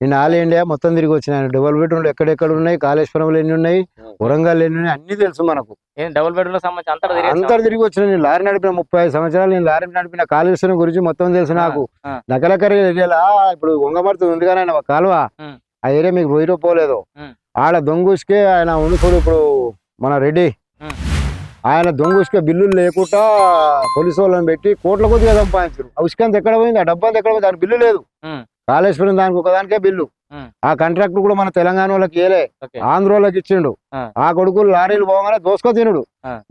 నేను all India మొత్తం తిరిగి వచ్చిన. డబుల్ బెడ్రూమ్లు ఎక్కడెక్కడ ఉన్నాయి కాళేశ్వరంలో ఎన్ని ఉన్నాయి వరంగల్ ఎన్ని ఉన్నాయి అన్ని తెలుసు మనకు. డబుల్ బెడ్రూమ్ సంబంధించి అంతా తిరిగి అంతా తిరిగి వచ్చిన. నేను లారీ నడిపిన ముప్పై సంవత్సరాలు నేను లారీ నడిపిన కాళేశ్వరం గురించి మొత్తం తెలుసు నాకు. నకలకరి ఏరియాలా ఇప్పుడు వంగమర్తి ఉంది కానీ ఒక కాలువ. ఆ ఏరియా మీకు పోయిరో పోలేదు. ఆడ దొంగుసుకే ఆయన ఉండుకోడు ఇప్పుడు మన రెడ్డి. ఆయన దొంగుసుకే బిల్లులు లేకుండా పోలీసు వాళ్ళని పెట్టి కోట్ల కొద్దిగా సంపాదించారు. ఉసుకంత ఎక్కడ పోయింది? ఆ డబ్బంత ఎక్కడ పోయింది? దానికి బిల్లు లేదు. కాళేశ్వరం దానికి ఒకదానికే బిల్లు. ఆ కాంట్రాక్ట్ కూడా మన తెలంగాణ వాళ్ళకి ఓకే ఆంధ్ర వాళ్ళకి ఇచ్చిండు ఆ. కొడుకులు లారీలు పోగానే దోసుకో తినుడు.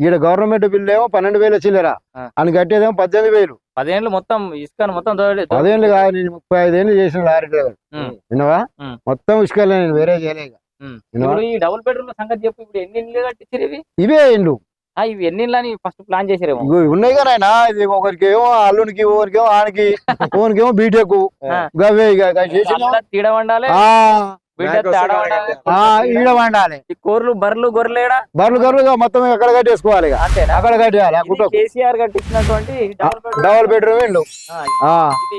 ఈడ గవర్నమెంట్ బిల్లు ఏమో పన్నెండు వేలు చిల్లరా ఆ. అని కట్టేదేమో పద్దెనిమిది వేలు పదేళ్ళు మొత్తం ఇసుకను మొత్తం పదేళ్ళు కాదు నేను ముప్పై ఐదేళ్ళు చేసిన లారీ డ్రైవర్ ఉం. మొత్తం ఇసుకలే నేను వేరే చేయలే ఇక. ఉం. వినవా? ఇప్పుడు ఈ డబుల్ బెడ్రూమ్ సంగతి చెప్పు ఇప్పుడు ఎన్ని ఇల్లు కట్టించారు ఇవి ఇండ్లు ఆ, ఇవి ఫస్ట్ ప్లాన్ చేసారేమో ఉన్నాయి కదా నాయనా ఇది ఒకరికి ఏమో అల్లునికి ఒకరికేమో ఆనికి ఒకరికేమో బీటెక్. గవే ఇక వండాలి. ఈడ వండాలి. కోర్లు బర్రెలు గొర్రెలేడా? బర్రెలు గర్రెలు మొత్తం అక్కడ కట్టేసుకోవాలి అక్కడ కట్టేయాలి కేసీఆర్ కట్టించినటువంటి డబుల్ బెడ్రూమ్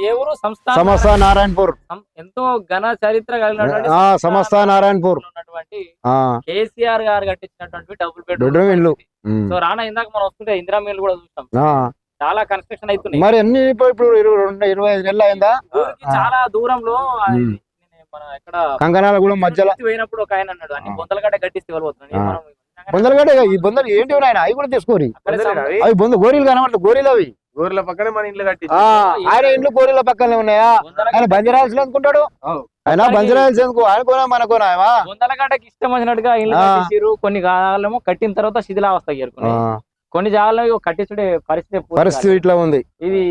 ఏ ఊరు? సంస్థ సమస్త నారాయణపూర్ ఎంతో ఘన చరిత్ర కలిగినటువంటి ఆ, సమస్త నారాయణపూర్. కేసీఆర్ గారు కట్టించినటువంటి డబుల్ బెడ్రూమ్ ఇల్లు. సో రానా ఇందాక మనం వస్తుంటే ఇందిరా మిల్లు కూడా చూస్తాం ఆ, చాలా కన్స్ట్రక్షన్ అవుతున్నాయి. మరి ఎన్ని ఇప్పుడు ఇరవై రెండు ఇరవై ఐదు నెలలు అయిందా? ఊరికి చాలా దూరంలో ఎక్కడ కంకణాల కూడా మధ్యలో పోయినప్పుడు ఒక ఆయన అన్నాడు అన్ని. బొందల గడ్డ బొందలు ఈ బొందలు ఏంటి ఆయన? అవి కూడా తీసుకోరి అవి? బొంద గోరీలు కనబడతాయి గోరీలు అవి. ఊర్ల పక్కనే మన ఇల్లు కట్టి ఆ, ఆయన ఇండ్లు గోరీల పక్కనే ఉన్నాయా? ఆయన బంజరాల్సి అనుకుంటాడు. ఆయన బంజరాల్సి ఎందుకు? ఆయనకోనా మనకోనా ఏమా? బొందల గడ్డకి ఇష్టం వచ్చినట్టుగా ఇల్లు. కట్టించారు కొన్ని కాలేమో కట్టిన తర్వాత శిథిలావస్థ చేరుకున్నాయి కొన్ని జాగాలో కట్టించుడే పరిస్థితి పరిస్థితి. ఇట్లా ఉంది. ఇది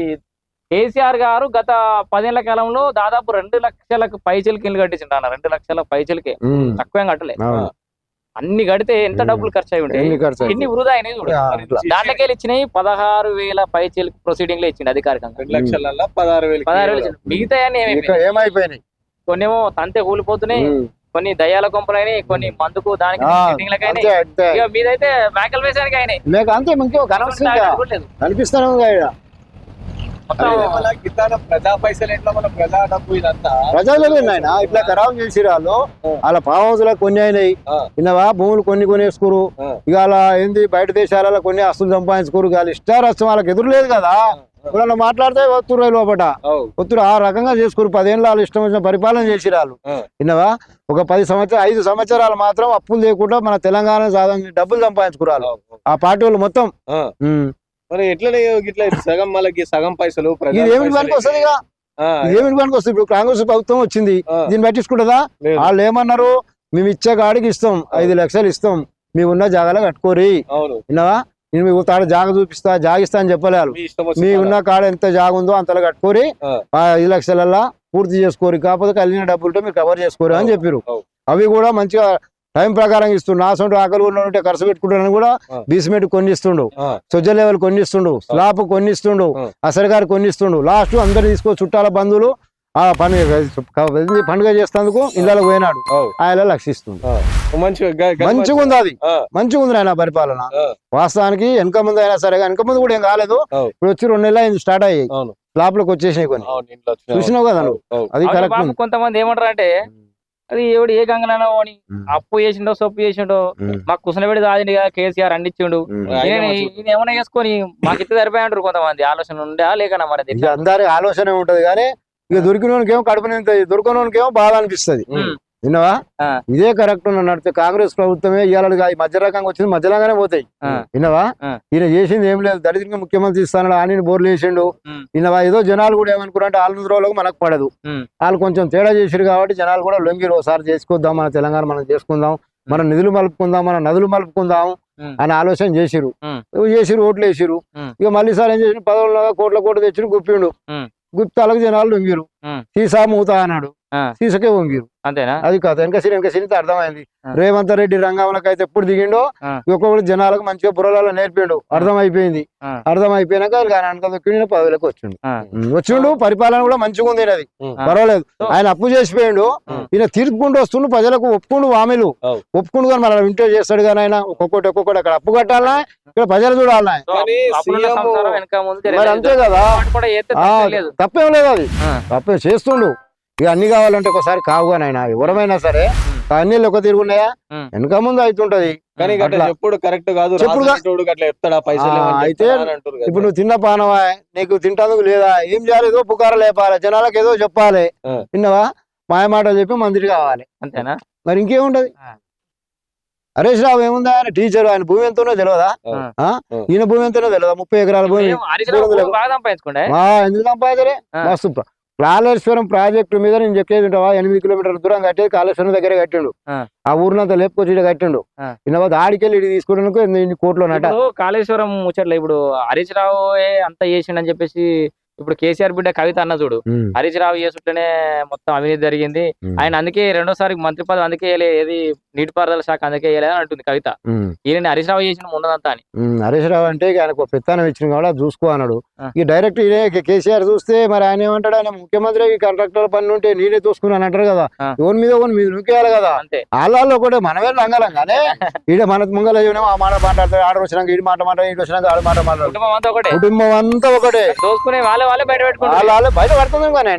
కేసీఆర్ గారు గత పదేళ్ళ కాలంలో దాదాపు రెండు లక్షలకు పైచలకి ఇల్లు కట్టించుంటాను రెండు లక్షల పైచలకే. తక్కువేం కట్టలే. అన్ని కడితే ఎంత. డబ్బులు ఖర్చు అయి ఉంటాయి ఎన్ని వృధా అయినాయి. దాంట్లోకి ఇచ్చినాయి పదహారు వేల పైచలకి ప్రొసీడింగ్లో ఇచ్చింది అధికారికంగా. రెండు లక్షల పదహారు వేలు పదహారు వేలు. మిగతా అన్ని ఏమైపోయినాయి? కొన్నేమో తంతే కూలిపోతున్నాయి కొన్ని దయ్యాల కొంపలైనాయి కొన్ని మందుకు దానికి మీదైతే మేకలు వేసానికి అయినాయి. కనిపిస్తాను ప్రజలు ఆయన ఇట్లా ఖరాబ్ చేసి వాళ్ళు. వాళ్ళ ఫామ్ హౌస్లో కొన్ని అయినాయి. ఆ. విన్నవా? భూములు కొన్ని కొనేసుకోరు. ఇక అలా ఏంది? బయట దేశాలలో కొన్ని ఆస్తులు సంపాదించుకోరు. వాళ్ళు ఇష్టారస్తం వాళ్ళకి ఎదురు లేదు కదా. ఇప్పుడు మాట్లాడితే ఒత్తురు లోపట. ఒత్తురు ఆ రకంగా చేసుకోరు. పదేళ్ళు వాళ్ళు ఇష్టం వచ్చిన పరిపాలన చేసి వాళ్ళు. ఆ. విన్నవా? ఒక పది సంవత్సరాలు ఐదు సంవత్సరాలు మాత్రం అప్పులు లేకుండా మన తెలంగాణ సాధన డబ్బులు సంపాదించుకురాలు. ఆ. పార్టీ వాళ్ళు మొత్తం. మరి ఎట్లనే ఇట్లా సగం మళ్ళీ సగం పైసలు ఏమిటి పనికి వస్తుంది ఇక? ఆ, ఇది ఏమిటి పనికి వస్తుంది ఇప్పుడు కాంగ్రెస్ ప్రభుత్వం వచ్చింది. దీన్ని పట్టించుకుంటుందా. వాళ్ళు ఏమన్నారు? మేము ఇచ్చే కాడికి ఇస్తాం. ఐదు లక్షలు ఇస్తాం. మీ ఉన్న జాగాలో కట్టుకోరి విన్నావా? నేను మీకు తాడ జాగ చూపిస్తా జాగిస్తా అని చెప్పలేదు మీ ఉన్న కాడ ఎంత జాగ ఉందో అంతలో కట్టుకోరి ఐదు లక్షలల్లా పూర్తి చేసుకోరి కాకపోతే కలిగిన డబ్బులతో మీరు కవర్ చేసుకోరు అని చెప్పారు. అవి కూడా మంచిగా టైం ప్రకారం ఇస్తుండు. నా సొంత ఆకలి ఉన్న ఉంటే ఖర్చు పెట్టుకుంటానని కూడా. బీస్మెంట్ కొన్నిస్తుండు. సొజ్జ లెవెల్ కొన్నిస్తుండు. స్లాబ్ కొన్నిస్తుండు. ఆ. అసలుగారు కొన్నిస్తుండు. లాస్ట్ అందరు తీసుకో చుట్టాల బంధువులు ఆ పండుగ పండుగ చేస్తేందుకు ఇళ్ళకి పోయినాడు. ఆయన లక్షిస్తుంది మంచిగా ఉంది అది మంచిగా ఉంది ఆయన పరిపాలన. వాస్తవానికి వెనక ముందు అయినా సరే వెనక ముందు కూడా ఏం కాలేదు. ఇప్పుడు వచ్చి రెండు నెలలు అయింది స్టార్ట్ అయ్యాయి. అవును. స్లాబ్లోకి వచ్చేసినాయి కొన్ని. చూసినావు కదా. అది కరెక్ట్ కొంతమంది ఏమంటారు అంటే అది ఎవడు ఏ గంగలనో అని అప్పు చేసిండో సొప్పు చేసిండో మాకు కుసనబెడి దాదిండి కదా కేసీఆర్ అందించిండు. ఆయన ఈయన- ఏమైనా చేసుకొని మాకు ఇత్త సరిపోయి కొంతమంది. ఆలోచన ఉందా లేకనా మరి అందరి ఆలోచన ఉంటది కానీ ఇక దొరికినోనికేమో కడుపు నిండుతుంది దొరకనోనికేమో బాధ అనిపిస్తది. విన్నావా. ఇదే కరెక్ట్ నడితే కాంగ్రెస్ ప్రభుత్వమే ఇవాళ ఈ మధ్య రకంగా వచ్చింది మధ్యలాగానే పోతాయి. విన్నావా. ఈయన చేసింది ఏం లేదు దరిద్రంగా ముఖ్యమంత్రి ఇస్తాను ఆయన బోర్లు వేసిండు. విన్నావా ఏదో జనాలు కూడా ఏమనుకున్నారంటే ఆలు రోజులకు మనకు పడదు. వాళ్ళు కొంచెం తేడా చేసిరు కాబట్టి జనాలు కూడా లొంగిరు ఒకసారి చేసుకుందాం మన తెలంగాణ మనం చేసుకుందాం మన నిధులు మలుపుకుందాం మన నదులు మలుపుకుందాం. అని ఆలోచన చేసిరు చేసిరు ఓట్లు వేసిరు. ఇక మళ్ళీ సార్ ఏం చేసిన పదవులు కోట్ల కోట్లు తెచ్చిన గుప్పిండు. గుప్తాలకు జనాలు లొంగిరు. సీసా మూతా అన్నాడు. సీసకే వంగిరు అంతేనా? అది కాదు వెనక సిరి వెనక సిరి అర్థమైంది. రేవంత్ రెడ్డి రంగంలోకి అయితే ఎప్పుడు దిగిండో ఆ. ఒక్కొక్కటి జనాలకు మంచిగా బుర్రలలో నేర్పిండు. అర్థం అయిపోయింది. అర్థం అయిపోయినాక ఆయన వెనక దొక్కిండు పదవిలోకి వచ్చిండు. వచ్చిండు పరిపాలన కూడా మంచిగా ఉంది అది. పర్వాలేదు. ఆయన అప్పు చేసిపోయిండు. ఈయన తీర్పుకుంటూ వస్తుండు ప్రజలకు ఒప్పుకుండు అవు. ఒప్పుకుండు కానీ మన వింటే చేస్తాడు కానీ ఆయన. ఒక్కొక్కటి ఒక్కొక్కటి అక్కడ అప్పు కట్టాలనా ఇక్కడ ప్రజలు చూడాలనా మరి అంతే కదా. తప్పేం లేదు. అది. తప్పేం చేస్తుండు. ఇక అన్ని కావాలంటే ఒకసారి కావుగానైనా ఎవరమైనా సరే అన్ని ఒక తిరుగున్నాయా. వెనక ముందు అవుతుంటది కానీ. చెప్పుడు కరెక్ట్ కాదు చెప్పుడు చెప్తాడా పైసలు అయితే. ఇప్పుడు నువ్వు తిన్న పానవా నీకు తింటందుకు లేదా? ఏం చేయాలి? ఏదో పుకార లేపాలి జనాలకు ఏదో చెప్పాలి. విన్నావా మాయ మాట చెప్పి మంత్రి కావాలి. అంతేనా? మరి ఇంకేముంటది? ఆ. హరీష్ రావు ఏముందా? ఆయన టీచర్ ఆయన భూమి ఎంతనో తెలియదా. ఈయన భూమి ఎంతనో తెలియదా ముప్పై ఎకరాల భూమి? ఎందుకు సంపాదరే ఆ. మస్తు కాళేశ్వరం ప్రాజెక్టు మీద నేను చెప్పేది ఉంటావా ఎనిమిది కిలోమీటర్ల దూరం కట్టేది కాళేశ్వరం దగ్గర కట్టిండు. ఆ. ఊరినంతా లేపుకొచ్చి కట్టిండు. ఆడికెళ్ళి ఇటు ఇన్ని కోట్లు నట కాళేశ్వరం ముచ్చట్లు ఇప్పుడు హరీష్ రావు అంత చేసిండని చెప్పేసి ఇప్పుడు కేసీఆర్ బిడ్డ కవిత అన్న చూడు. హరీష్ రావు చేసుంటేనే మొత్తం అవినీతి జరిగింది. ఆయన అందుకే రెండోసారి మంత్రి పదవి అందుకే ఏది నీటిపారుదల శాఖ అందుకే వేయలేదు అని అంటుంది కవిత. ఈయన హరీష్ రావు చేసిన ఉన్నదంతా అని. హరీష్ రావు అంటే ఆయనకు పెత్తనం ఇచ్చిన కూడా చూసుకో అన్నాడు. ఇక డైరెక్ట్ కేసీఆర్ చూస్తే మరి ఆయన ఏమంటాడు? ఆయన ముఖ్యమంత్రి ఈ కాంట్రాక్టర్ పని ఉంటే నేనే చూసుకున్నాను అంటారు కదా. ఎవరి మీద ఒకరి మీద నూకేయాలి కదా? అంతే. వాళ్ళలో కూడా మనమే లంగలం కానీ ఈడ మన ముంగల ఆ మాట మాట్లాడతారు ఆడ వచ్చినాక ఈ మాట మాట ఇటు వచ్చినాక ఆడ మాట మాట్లాడతారు కుటుంబం అంతా ఒకటే. కుటుంబం అంతా ఒకటే. దోసుకునే వాళ్ళే వాళ్ళే బయట పెట్టుకుంటారు. పడుతుంది కానీ.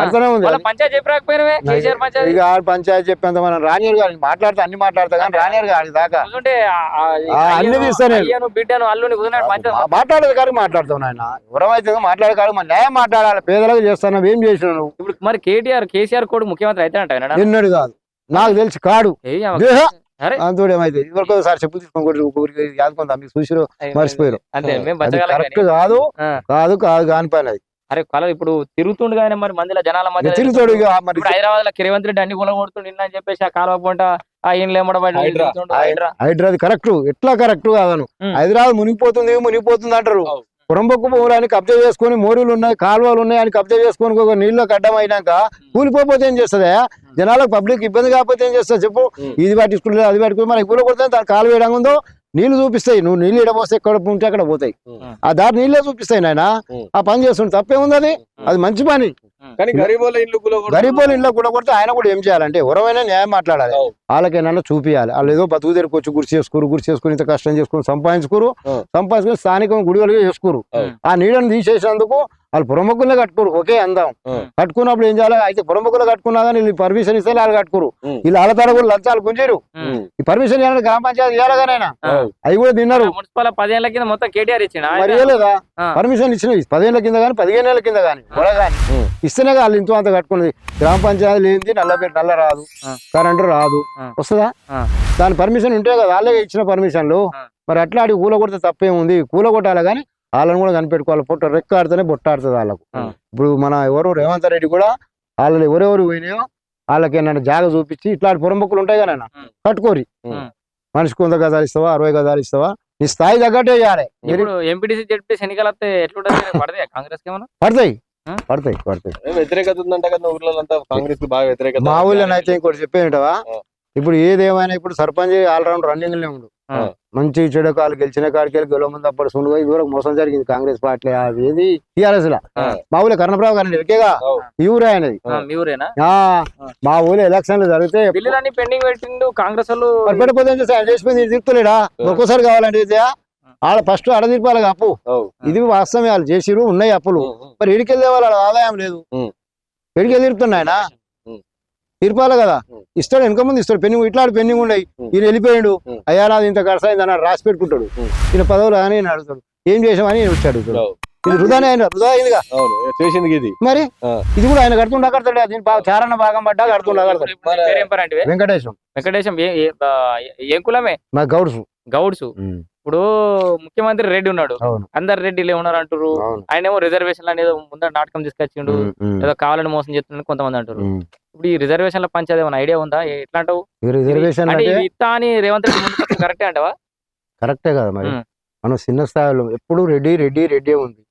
పడుతూనే ఉంది పంచాయతీ చెప్పి రాకపోయినవే కేసీఆర్ పంచాయతీ. ఇక ఆడ పంచాయతీ చెప్పేంత మనం రానియర్ గారు మాట్లాడితే అన్ని మాట్లాడతా కానీ రానియర్ గారి దాకా. అన్ని తీస్తానే. బిడ్డను అల్లుని మాట్లాడేది కాడికి మాట్లాడతావు నాయన. మాట్లాడే కాడికి మన న్యాయం మాట్లాడాలి. పేదలకు చేస్తున్నావు ఏం చేసినావు నువ్వు? ఇప్పుడు మరి కేటీఆర్ కేసీఆర్ కూడా ముఖ్యమంత్రి అయితే అంట నిన్నడు కాదు. నాకు తెలిసి కాడు. ఏమైతే ఇదివరకు ఒకసారి చెప్పు తీసుకొని కొట్టి ఒకరికి యాదుకుందా మీకు చూసిరు మర్చిపోయారు కరెక్ట్. కాదు. కాదు కాదు కాని పని అది అరే కల ఇప్పుడు తిరుగుతుండు కానీ మరి మందిలో జనాల మధ్య తిరుగుతాడు హైదరాబాద్లో రేవంత్ రెడ్డి అన్ని గుల కొడుతుండు నిన్న అని చెప్పేసి ఆ కాలువ పంట ఆ. హైడ్రా హైదరాబాద్ కరెక్ట్ ఎట్లా కరెక్ట్ కాదను. హైదరాబాద్ మునిగిపోతుంది మునిగిపోతుంది అంటారు. పురంబొక్కు భూములని కబ్జా చేసుకొని మోరీలు ఉన్నాయి కాలువలు ఉన్నాయి అని కబ్జా చేసుకొని ఒక నీళ్ళు అడ్డం అయినాక కూలిపోతే ఏం చేస్తుందా? జనాలకు పబ్లిక్ ఇబ్బంది కాకపోతే ఏం చేస్తా చెప్పు. ఇది పట్టించుకుంటే అది పట్టుకుని మనకి కూల కొడితే దాని కాలు వేయడం ఉందో నీళ్ళు చూపిస్తాయి. నువ్వు నీళ్ళు ఇడ పోస్తే ఎక్కడ ఉంటే అక్కడ పోతాయి. ఆ దారి నీళ్ళే చూపిస్తాయి నాయన. ఆ పని చేస్తుంటే తప్పేముంది అది? అది మంచి పని. కానీ గరీబోళ్ళ ఇల్లు. గరీబోలు ఇంట్లో కూడా కొడితే ఆయన కూడా ఏం చేయాలంటే ఎవరైనా న్యాయం మాట్లాడాలి. వాళ్ళకేనా చూపియాలి వాళ్ళు ఏదో బతుకు తెరుకొచ్చి గురి చేసుకోరు గురి చేసుకుని ఇంత కష్టం చేసుకుని సంపాదించుకోరు. సంపాదించుకుని స్థానికంగా గుడివలుగా చేసుకోరు. ఆ నీడను తీసేసినందుకు వాళ్ళు పురమొక్కులే కట్టుకోరు ఒకే అందం. కట్టుకున్నప్పుడు ఏం చేయాలి అయితే పురమొక్కులు కట్టుకున్నా కానీ వీళ్ళు పర్మిషన్ ఇస్తే వాళ్ళు కట్టుకోరు. వీళ్ళు తర కూడా లంచాలు గుంజారు. ఈ పర్మిషన్ ఇవ్వాలని గ్రామ పంచాయతీ ఇవ్వాలగానైనా అవు. అవి కూడా తిన్నారు మున్సిపల్ పదేళ్ళ కింద మొత్తం కేటీఆర్ ఇచ్చిన మరి. పర్మిషన్ ఇచ్చినవి పదిహేనుల కింద కానీ పదిహేను ఏళ్ళ కింద కానీ కూడా కానీ. ఇస్తేనే వాళ్ళు ఇంతో అంత కట్టుకున్నది గ్రామ పంచాయతీ లేనిది నల్ల పేరు నల్ల రాదు. కరెంటు రాదు. వస్తుందా. దాని పర్మిషన్ ఉంటే కదా వాళ్ళే ఇచ్చిన పర్మిషన్లు. మరి అట్లా ఆడి కూల కొడితే తప్పేముంది కూల కొట్టాలి కానీ వాళ్ళని కూడా కనిపెట్టుకోవాలి. పొట్ట రెక్క ఆడితేనే బొట్ట ఆడుతుంది వాళ్ళకు. ఇప్పుడు మన ఎవరు రేవంత్ రెడ్డి కూడా వాళ్ళని ఎవరెవరు పోయినాయో వాళ్ళకి ఏంటంటే జాగ చూపించి ఇట్లాంటి పురంబొక్కులు ఉంటాయి కదా. కట్టుకోరి. మనిషికి వంద గదాలు ఇస్తావా అరవై గదాలు ఇస్తావా? నీ స్థాయి తగ్గట్టే చేయాలి. ఇప్పుడు ఎంపీటీసీ జడ్పీసీ ఎన్నికలు వస్తే ఎట్లుంటది? పడదే కాంగ్రెస్ పడతాయి? పడతాయి పడతాయి. వ్యతిరేకత ఉందంట కదా కాంగ్రెస్కి బాగా వ్యతిరేకత మా ఊళ్ళో అయితే ఇంకోటి చెప్పేంటవా. ఇప్పుడు ఏదేమైనా ఇప్పుడు సర్పంచ్ ఆల్రౌండ్ రన్నింగ్లో ఉండు. మంచి చెడు కాలు గెలిచిన కాడికి వెళ్ళి గెలవ ముందు అప్పుడు సుండు దూరం మోసం జరిగింది కాంగ్రెస్ పార్టీ. అది ఏది? టీఆర్ఎస్ లా. మా ఊళ్ళో కర్ణప్రావు ఎక్కేగా అవు. ఈ ఊరే ఆ, మీ ఊళ్ళో ఎలక్షన్లు జరిగితే పెండింగ్ పెట్టిండు కాంగ్రెస్ వాళ్ళు. చేసిపోయింది ఇది తిప్పుతలేడా ఒక్కోసారి కావాలంటే ఇది ఆడ ఫస్ట్ ఆడ తీర్పాలి అప్పు. ఇది వాస్తవమే వాళ్ళు చేసిరు ఉన్నాయి అప్పులు. మరి ఇడికెళ్ళే వాళ్ళ ఆదాయం లేదు. తీరుతున్నాయన ఉమ్. తీర్పాలి కదా. ఇస్తాడు వెనక ముందు ఇస్తాడు. పెన్నింగ్ ఇట్లాంటి పెన్నింగ్ ఉన్నాయి. ఈయన వెళ్ళిపోయాడు. అయ్యా నాది ఇంత అయింది అన్నాడు. రాసి పెట్టుకుంటాడు. ఈయన పదవులు అని అడుగుతాడు. ఏం చేసామని ఈయన వచ్చి అడుగుతాడు అవు. ఇది వృధానే అయిన వృధా అయిందిగా. అవును. చేసింది ఇది? మరి. ఇది కూడా ఆయన కడుతుండా కడతాడు దీని బాగా చారణ భాగం పడ్డా కడుతుండా వెంకటేశం. వెంకటేశం ఏ- ఏ- ఆ, ఏం కులమే? మా గౌడ్స్. గౌడ్స్. ఇప్పుడు ముఖ్యమంత్రి రెడ్డి ఉన్నాడు. అవును. అందరు రెడ్డిలు ఉన్నారు అంటారు ఆయన ఏమో రిజర్వేషన్ అనేది ముందర నాటకం తీసుకొచ్చిండు. ఏదో కావాలని మోసం చేస్తున్నాడు కొంతమంది అంటారు. ఇప్పుడు ఈ రిజర్వేషన్ల పంచేది ఏమైనా ఐడియా ఉందా? ఎట్లా అంటావు ఈ రిజర్వేషన్ అంటే ఇత్తా అని రేవంత్ రెడ్డి కరెక్టే అంటావా? కరెక్టే కదా మరి. మనం చిన్న స్థాయిలో ఎప్పుడు రెడ్డి రెడ్డి రెడ్డి ఉంది.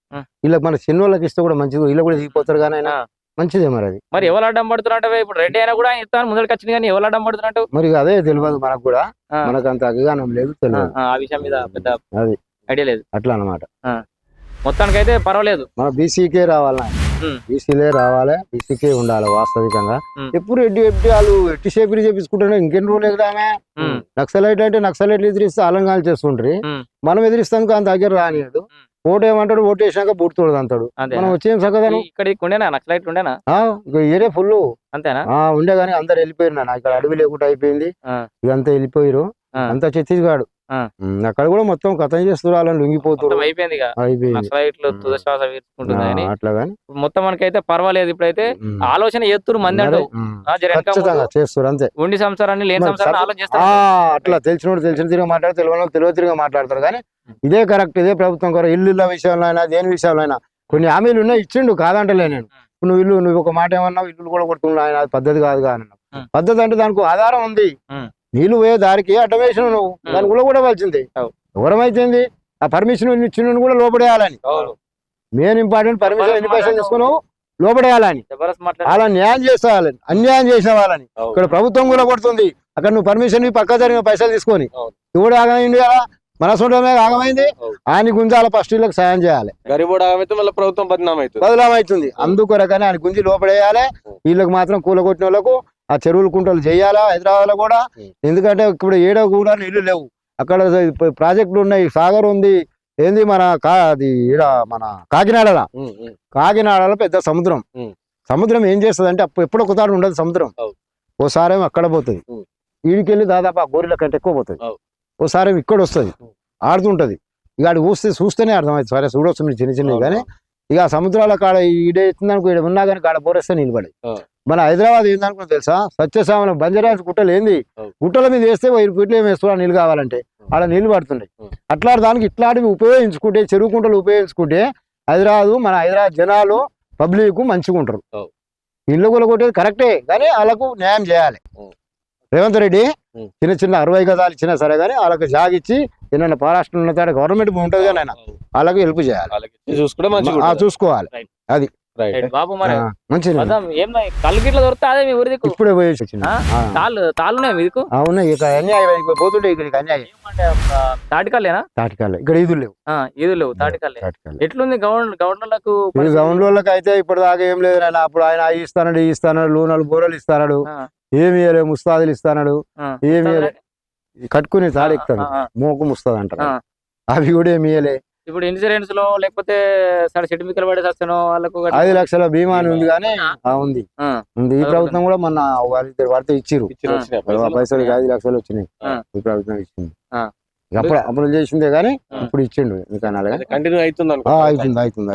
వీళ్ళకి మన చిన్న వాళ్ళకి ఇస్తే కూడా మంచిది. వీళ్ళు కూడా దిగిపోతారు కానీ ఆయన ఆ. మంచిదే మరి అది. మరి ఎవరు అడ్డం పడుతున్నట్టు ఇప్పుడు రెడ్డి అయినా కూడా ఆయన ఇత్తా అని ముందరికి వచ్చింది కానీ ఎవరు అడ్డం పడుతున్నట్టు? మరి అదే తెలియదు మనకు కూడా. ఆ. మనకు అంత అజ్ఞానం లేదు తెలియదు. ఆ విషయం మీద పెద్ద అది. ఐడియా లేదు. అట్లా అన్నమాట. మొత్తానికైతే పర్వాలేదు. మన బీసీకే రావాలి. బీసీలే రావాలి బీసీకే ఉండాలి వాస్తవికంగా. ఉమ్. ఎప్పుడు ఎడ్డి ఎడ్డి వాళ్ళు ఎట్టి సేపులు చేపించుకుంటున్నా ఇంకెన్ని రోజులు ఎదురామే? ఉమ్. నక్సలైట్ అంటే నక్సలైట్లు ఎదిరిస్తే అలంకాలు చేస్తుండ్రి. ఉమ్. మనం ఎదిరిస్తాం అంత దగ్గర రానియడు ఓటు ఏమంటాడు ఓటు వేసినాక బూట్తోడు అంటాడు. అంతే మనం వచ్చేం సగదనం ఇక్కడ ఉండేనా నక్సలైట్లు ఉండేనా? ఇక ఏరే ఫుల్ అంతేనా? ఉండే కానీ అందరు వెళ్ళిపోయారు నాన్న. ఇక్కడ అడవి లేకుండా అయిపోయింది. అంతా వెళ్ళిపోయారు. అంతా ఛత్తీస్గఢ్. అక్కడ కూడా మొత్తం కథం చేస్తున్నారు లొంగిపోతున్నారు అయిపోయింది అట్లా కానీ. మొత్తం మనకైతే పర్వాలేదు ఇప్పుడైతే. ఆలోచన ఎత్తురు మంది చేస్తారు అంతే. ఉండి సంసారాన్ని లేని సంసారాన్ని అట్లా తెలిసినోడు తెలిసిన తిరిగి మాట్లాడు తెలియని తెలియ తిరిగి మాట్లాడతారు. కానీ ఇదే కరెక్ట్ ఇదే ప్రభుత్వం కొర ఇల్లు ఇళ్ళ విషయంలో అయినా దేని విషయంలో అయినా కొన్ని హామీలు ఉన్నాయి ఇచ్చిండు కాదంటలే నేను. నువ్వు ఇల్లు నువ్వు ఒక మాట ఏమన్నావు ఇల్లు కూడా కొడుతున్నావు ఆయన పద్ధతి కాదు కానీ. పద్ధతి అంటే దానికి ఆధారం ఉంది. ఉం. నీళ్ళు పోయే దారికి అడ్డం వేసినావు నువ్వు ఉం. దానికి కూడా కూడా వలసింది. ఎవరమైతుంది ఆ పర్మిషన్ ఇచ్చిన కూడా లోపడేయాలని. మెయిన్ ఇంపార్టెంట్ పర్మిషన్ ఎన్ని పైసలు మాట్లాడు. తీసుకున్నావు లోపడేయాలని అలా న్యాయం చేసే వాళ్ళని అన్యాయం చేసిన వాళ్ళని. ఇక్కడ ప్రభుత్వం కూడా కొడుతుంది అక్కడ నువ్వు పర్మిషన్ పక్క జరిగిన పైసలు తీసుకొని. ఎవడు ఆగమైంది కదా మన సొంతమే ఆగమైంది. ఆయన గుంజాల ఫస్ట్ వీళ్ళకి సాయం చేయాలి గరీబోడు ఆగమైతే మళ్ళీ ప్రభుత్వం బదనాం అవుతుంది బదులామవుతుంది అందుకొరకని ఆయన గుంజి లోపడేయాలి వీళ్ళకి మాత్రం కూలగొట్టిన వాళ్ళకు ఆ చెరువులు కుంటలు చేయాలా హైదరాబాద్లో కూడా. ఎందుకంటే ఇప్పుడు ఏడో కూడా నీళ్ళు లేవు అక్కడ ప్రాజెక్టులు ఉన్నాయి సాగర్ ఉంది ఏంది మన కా అది ఈడ మన కాకినాడలో. కాకినాడలో పెద్ద సముద్రం. సముద్రం ఏం చేస్తుంది అంటే అప్పుడు ఎప్పుడు ఒకసారి ఉండదు సముద్రం. ఓసారి అక్కడ పోతుంది. ఈడికెళ్ళి దాదాపు ఆ గోరిల కంటే ఎక్కువ పోతుంది. ఓసారి ఇక్కడ వస్తుంది. ఆడుతుంటది ఇక ఆడు చూస్తే చూస్తేనే అర్థమవుతుంది సరే చూడొస్తుంది చిన్న చిన్నవి కానీ ఇక సముద్రాల కాడ ఈడే ఎత్తుందనుకో ఈడ ఉన్నా కానీ కాడ బోరేస్తే నిలబడి. మన హైదరాబాద్ ఏందనుకో తెలుసా? సత్యసామల బంజరాజ్ గుట్టలు ఏంది. గుట్టల మీద వేస్తే వైరు ఫీట్లు ఏమి వేస్తున్నా నీళ్ళు కావాలంటే? ఆడ నీళ్ళు పడుతున్నాయి. ఉం. అట్లాంటి దానికి ఇట్లాంటివి ఉపయోగించుకుంటే చెరువు కుంటలు ఉపయోగించుకుంటే హైదరాబాద్ మన హైదరాబాద్ జనాలు పబ్లిక్ మంచిగా ఉంటారు. ఇల్లు కూడా కొట్టేది కరెక్టే కానీ వాళ్ళకు న్యాయం చేయాలి. రేవంత్ రెడ్డి. చిన్న చిన్న అరవై గదాలు ఇచ్చినా సరే కానీ వాళ్ళకి జాగిచ్చి ఏమన్నా తాడ గవర్నమెంట్ ఉంటుంది కానీ ఆయన వాళ్ళకి హెల్ప్ చేయాలి. చూసుకోవాలి. రైట్ బాబు మరి అదా ఏం కళ్ళు గిట్ల దొరికితే అదే మీ ఊరి దిక్కు. ఇప్పుడే. తాళ్ళు తాళ్ళున్నాయి మీ దిక్కు? అవునా ఇక్కడ అన్యాయం ఇక్కడ పోతుంటే ఇక్కడికి అన్యాయం. తాటికల్లేనా తాటికాలే ఇక్కడ ఈదులు లేవు. ఆ, ఇది లేవు తాటికాలే ఎట్లుంది గవర్న గవర్నర్లకు ఈ గౌండ్ వాళ్ళకి అయితే ఇప్పుడు దాకా ఏం లేదు నాయన. అప్పుడు ఆయన ఈ ఇస్తాడు లూనలు బోరలు ఇస్తాడు ఏమి ఇయ్యలేదు ముస్తాదులు ఇస్తాడు ఏమి కట్టుకుని తాడు ఎక్కుతాడు మోకు ముస్తాదు అంటారు. అవి కూడా ఏమి ఇయ్యలే. ఇప్పుడు ఇన్సూరెన్స్లో లేకపోతే సరే సర్టిఫికెట్ పడే వస్తానో వాళ్ళకు ఐదు లక్షల బీమా అని ఉంది కానీ ఆ, ఉంది. ఆ, ఉంది. ఈ ప్రభుత్వం కూడా మొన్న వాళ్ళిద్దరు పడితే ఇచ్చిరు పైసలు. ఐదు లక్షలు వచ్చినాయి. ఈ ప్రభుత్వం ఇచ్చింది. అప్పుడు అప్పుడు చేసిందే కానీ. ఇప్పుడు ఇచ్చిండు. ఇంకా కంటిన్యూ అవుతుంది అవుతుంది అవుతుంది.